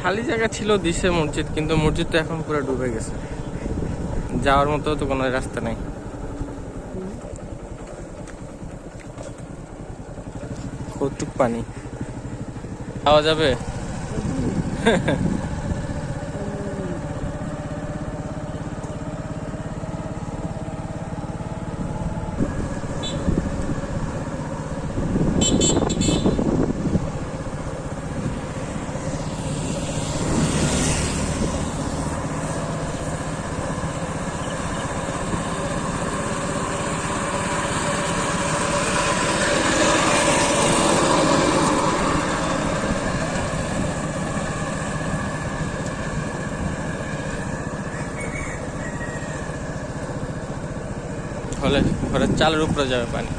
খালি জায়গা ছিল দিশে মসজিদ, কিন্তু মসজিদটা এখন পুরো ডুবে গেছে। যাওয়ার মতো তো কোনো রাস্তা নেই। কৌতুক পানি। খাওয়া যাবে? হলে ঘরের চালের উপরে যাবে পানি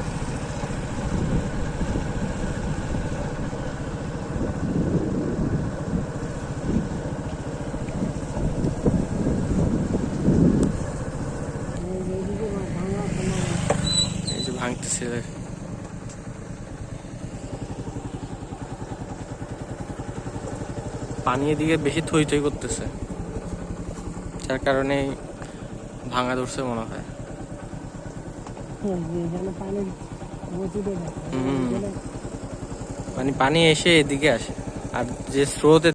এই যে ভাঙতেছে পানি এদিকে বেশি থই থই করতেছে, যার কারণে ভাঙা ধরছে মনে হয়। মানে পানি এসে এদিকে আসে। আর যে স্রোতে